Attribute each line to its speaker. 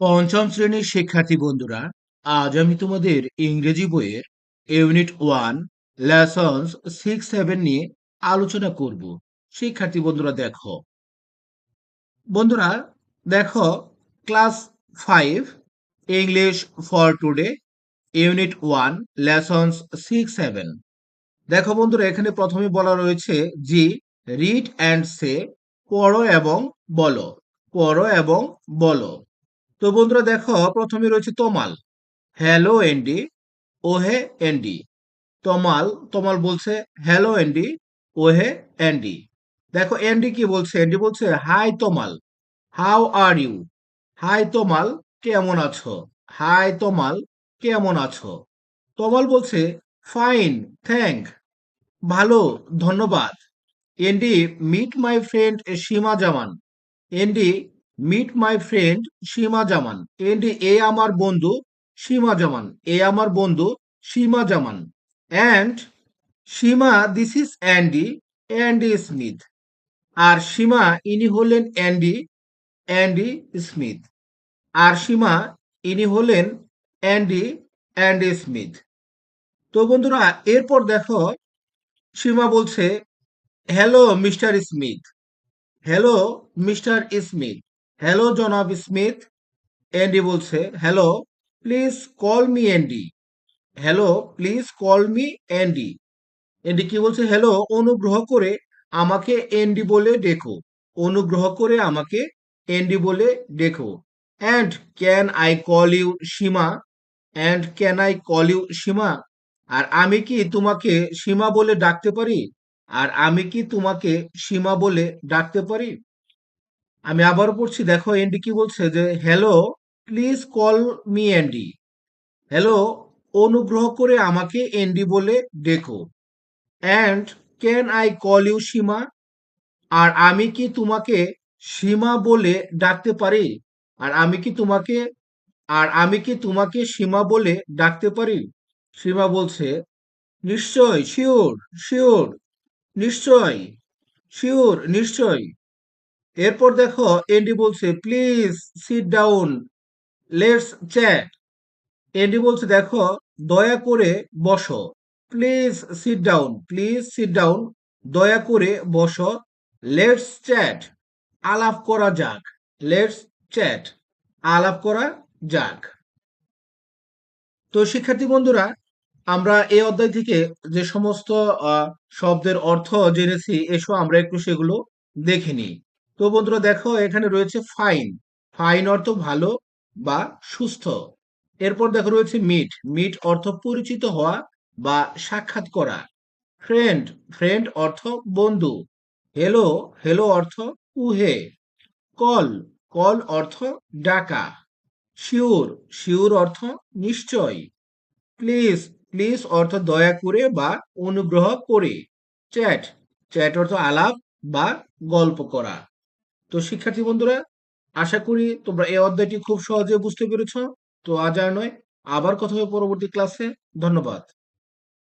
Speaker 1: পঞ্চম শ্রেণির শিক্ষার্থী বন্ধুরা, আজ আমি তোমাদের ইংরেজি বইয়ের unit one, lessons six, seven নিয়ে আলোচনা করব। শিক্ষার্থী বন্ধুরা, দেখো। বন্ধুরা, দেখো, class five, English for today, unit one, lessons six, seven. দেখো বন্ধুরা, এখানে প্রথমে বলা রয়েছে জি, রিড অ্যান্ড সে, পড়ো এবং বলো। পড়ো এবং বলো। তো বন্ধুরা দেখো, প্রথমে রয়েছে তমাল। হ্যালো এন্ডি ওহে এন্ডি তমাল তমাল বলছে হ্যালো এন্ডি ওহে এন্ডি দেখো এন্ডি কি বলছে? এন্ডি বলছে hi Tamal. How are you hi Tamal. কেমন আছো? হাই তমাল। কেমন আছো? তমাল বলছে ফাইন থ্যাংক ভালো, ধন্যবাদ। Andy meet my friend Seema Zaman. Andy meet my friend Seema Zaman Andy এ আমার বন্ধু সীমা জামান এ আমার বন্ধু Seema Zaman and Seema this is Andy Andy Smith আর সীমা, ইনি হলেন অ্যান্ডি অ্যান্ডি স্মিথ আর সীমা, ইনি হলেন অ্যান্ডি অ্যান্ডি স্মিথ তো বন্ধুরা, এরপর দেখো, সীমা বলছে hello mister Smith hello mister Smith hello জনাব স্মিথ অ্যান্ডি বলছে hello please call me Andy hello please call me Andy Andy কি বলছে হ্যালো অনুগ্রহ করে আমাকে অ্যান্ডি বলে ডেকো। অনুগ্রহ করে আমাকে অ্যান্ডি বলে ডেকো। And can I call you Seema and can I call you Seema আর আমি কি তোমাকে সীমা বলে ডাকতে পারি? আর আমি কি তোমাকে সীমা বলে ডাকতে পারি? আমি আবারও পড়ছি, দেখো এন্ডি কি বলছে যে hello please call me Andy hello অনুগ্রহ করে আমাকে এন্ডি বলে ডেকো। And can I call you Seema আর আমি কি তোমাকে সীমা বলে ডাকতে পারি? আর আমি কি তোমাকে, আর আমি কি তোমাকে সীমা বলে ডাকতে পারি? সীমা বলছে, নিশ্চয় শিওর শিওর নিশ্চয় শিওর নিশ্চয়। এরপর দেখো এন্ডি বলছে please sit down let's chat Andy বলছে, দেখো, দয়া করে বসো please sit down please sit down দয়া করে বসো লেটস চ্যাট আলাপ করা যাক লেটস চ্যাট আলাপ করা যাক। তো শিক্ষার্থী বন্ধুরা, আমরা এই অধ্যায় থেকে যে সমস্ত শব্দের অর্থ জেনেছি, এসো আমরা একটু সেগুলো দেখে নিই। তো বন্ধুরা দেখো, এখানে রয়েছে ফাইন ফাইন অর্থ ভালো বা সুস্থ। এরপর দেখো রয়েছে মিট মিট অর্থ পরিচিত হওয়া বা সাক্ষাৎ করা। ফ্রেন্ড ফ্রেন্ড অর্থ বন্ধু। হেলো হেলো অর্থ উহে। কল কল অর্থ ডাকা। শিওর শিওর অর্থ নিশ্চয়। প্লিজ প্লিজ অর্থ দয়া করে বা অনুগ্রহ করে। চ্যাট চ্যাট অর্থ আলাপ বা গল্প করা। তো শিক্ষার্থী বন্ধুরা, আশা করি তোমরা এই অধ্যায়টি খুব সহজে বুঝতে পেরেছ। তো আজ আর নয়, আবার কথা হবে পরবর্তী ক্লাসে ধন্যবাদ।